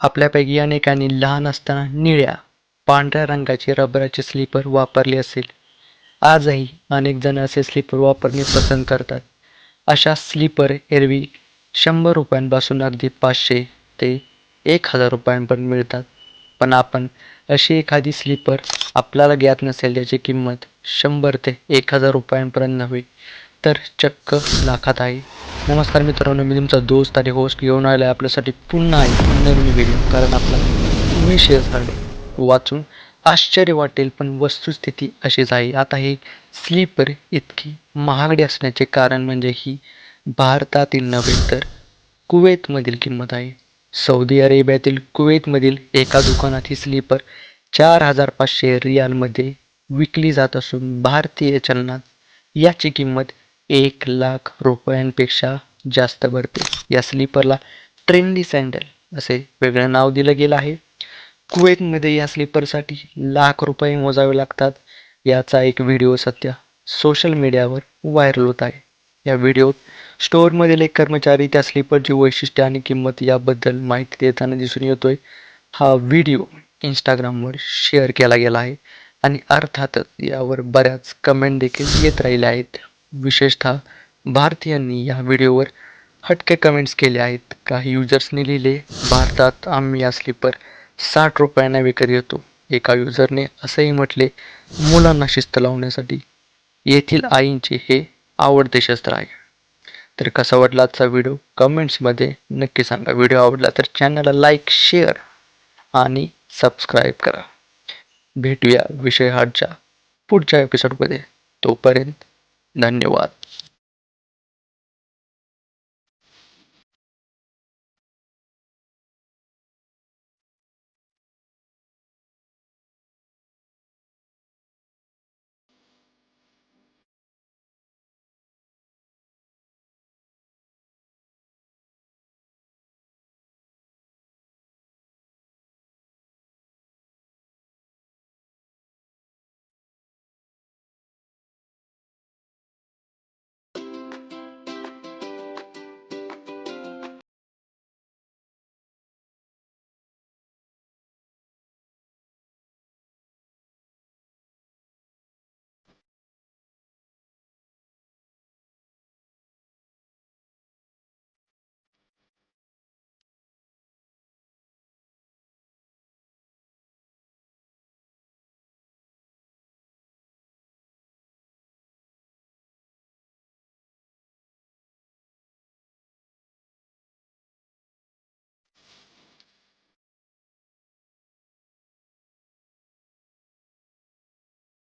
आपल्यापैकी अनेकांनी लहान असताना निळ्या पांढऱ्या रंगाचे रबराचे स्लीपर वापरले असेल. आजही अनेक जण असे स्लीपर वापरणे पसंत करतात. अशा स्लीपर एरवी शंभर रुपयांपासून अगदी पाचशे ते एक हजार रुपयांपर्यंत मिळतात. पण आपण अशी एखादी स्लीपर आपल्याला ज्ञात नसेल ज्याची किंमत शंभर ते एक हजार रुपयांपर्यंत नव्हे तर चक्क लाखात आहे. नमस्कार मित्रांनो मी तुमचा दोस्त आणि होस्ट घेऊन आलो आहे आपल्यासाठी पुन्हा एक नवीन व्हिडिओ कारण आपला विषय झाले वाचून आश्चर्य वाटेल पण वस्तुस्थिती अशीच आहे. आता हे स्लीपर इतकी महागडी असण्याचे कारण म्हणजे ही भारतातील नव्हे तर कुवेतमधील किंमत आहे. सौदी अरेबियातील कुवेतमधील एका दुकानात ही स्लीपर चार हजार पाचशे रियालमध्ये विकली जात असून भारतीय चलनात याची किंमत एक लाख रुपयांपेक्षा जास्त भरते. या स्लीपरला ट्रेंडी सँडल असे वेगळं नाव दिलं गेलं आहे. कुवेतमध्ये या स्लीपरसाठी लाख रुपये मोजावे लागतात. याचा एक व्हिडिओ सध्या सोशल मीडियावर व्हायरल होत आहे. या व्हिडिओत स्टोअरमधील एक कर्मचारी त्या स्लीपरची वैशिष्ट्य आणि किंमत याबद्दल माहिती देताना दिसून येतोय. हा व्हिडिओ इंस्टाग्रामवर शेअर केला गेला आहे आणि अर्थातच यावर बऱ्याच कमेंट देखील येत राहिल्या आहेत. विशेषतः भारतीयांनी या व्हिडिओवर हटके कमेंट्स केले आहेत. काही युजर्सनी लिहिले भारतात आम्ही या स्लीपर साठ रुपयांना विकत घेतो. एका युजरने असंही म्हटले मुलांना शिस्त लावण्यासाठी येथील आईंचे हे आवडते शस्त्र आहे तर कसा वाटला आजचा व्हिडिओ? कमेंट्समध्ये नक्की सांगा. व्हिडिओ आवडला तर चॅनलला लाईक शेअर आणि सबस्क्राईब करा. भेटूया विषय हाटच्या पुढच्या एपिसोडमध्ये तोपर्यंत धन्यवाद